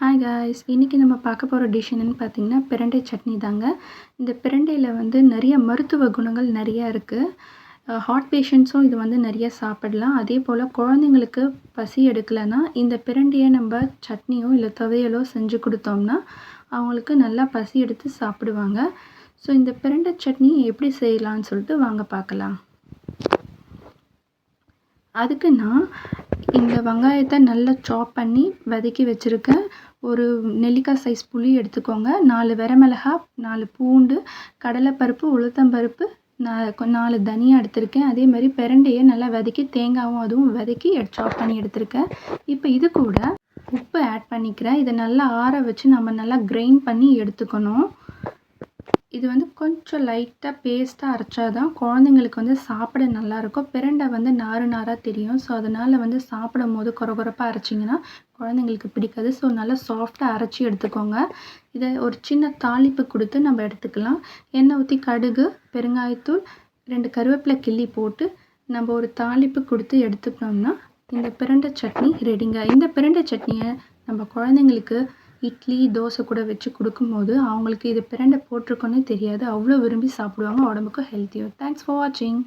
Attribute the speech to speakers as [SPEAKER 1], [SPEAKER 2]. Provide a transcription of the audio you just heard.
[SPEAKER 1] Hi guys இன்றைக்கி நம்ம பார்க்க போகிற டிஷ் என்னென்னு பார்த்தீங்கன்னா பிரண்டை சட்னி தாங்க. இந்த பிரண்டையில் வந்து நிறைய மருத்துவ குணங்கள் நிறையா இருக்குது ஹார்ட் பேஷண்ட்ஸும் இது வந்து நிறைய சாப்பிடலாம். அதே போல் குழந்தைங்களுக்கு பசி எடுக்கலைன்னா இந்த பிரண்டையை நம்ம சட்னியோ இல்லை துவையலோ செஞ்சு கொடுத்தோம்னா அவங்களுக்கு நல்லா பசி எடுத்து சாப்பிடுவாங்க. ஸோ இந்த பிரண்டை சட்னி எப்படி செய்யலான்னு சொல்லிட்டு வாங்க பார்க்கலாம். அதுக்கு நான் இந்த வெங்காயத்தை நல்லா சாப் பண்ணி வதக்கி வச்சுருக்கேன். ஒரு நெல்லிக்காய் சைஸ் புளி எடுத்துக்கோங்க. நாலு வரமிளகா நாலு பூண்டு கடலைப்பருப்பு உளுத்தம்பருப்பு நான் நாலு தனியா எடுத்திருக்கேன். அதே மாதிரி பிரண்டையை நல்லா வதக்கி தேங்காயும் அதுவும் வதக்கி சாப் பண்ணி எடுத்திருக்கேன். இப்போ இது கூட உப்பு ஆட் பண்ணிக்கிறேன். இதை நல்லா ஆற வச்சு நம்ம நல்லா கிரைண்ட் பண்ணி எடுத்துக்கணும். இது வந்து கொஞ்சம் லைட்டாக பேஸ்ட்டாக அரைச்சா தான் குழந்தைங்களுக்கு வந்து சாப்பிட நல்லாயிருக்கும் பிரண்டை வந்து நாறு நாராக தெரியும். ஸோ அதனால் வந்து சாப்பிடும் போது கொர கொரப்பாக அரைச்சிங்கன்னா குழந்தைங்களுக்கு பிடிக்காது. ஸோ நல்லா சாஃப்டாக அரைச்சி எடுத்துக்கோங்க. இதை ஒரு சின்ன தாளிப்பு கொடுத்து நம்ம எடுத்துக்கலாம். எண்ணெய் ஊற்றி கடுகு பெருங்காயத்தூள் ரெண்டு கருவேப்பிலை கிள்ளி போட்டு நம்ம ஒரு தாளிப்பு கொடுத்து எடுத்துக்கிட்டோம்னா இந்த பிரண்டை சட்னி ரெடிங்க இந்த பிரண்டை சட்னியை நம்ம குழந்தைங்களுக்கு இட்லி தோசை கூட வச்சு கொடுக்கும்போது அவங்களுக்கு இது பிரண்டை போட்டிருக்கோன்னே தெரியாது. அவ்வளோ விரும்பி சாப்பிடுவாங்க. உடம்புக்கும் ஹெல்த்தியும் தேங்க்ஸ் ஃபார் வாட்சிங்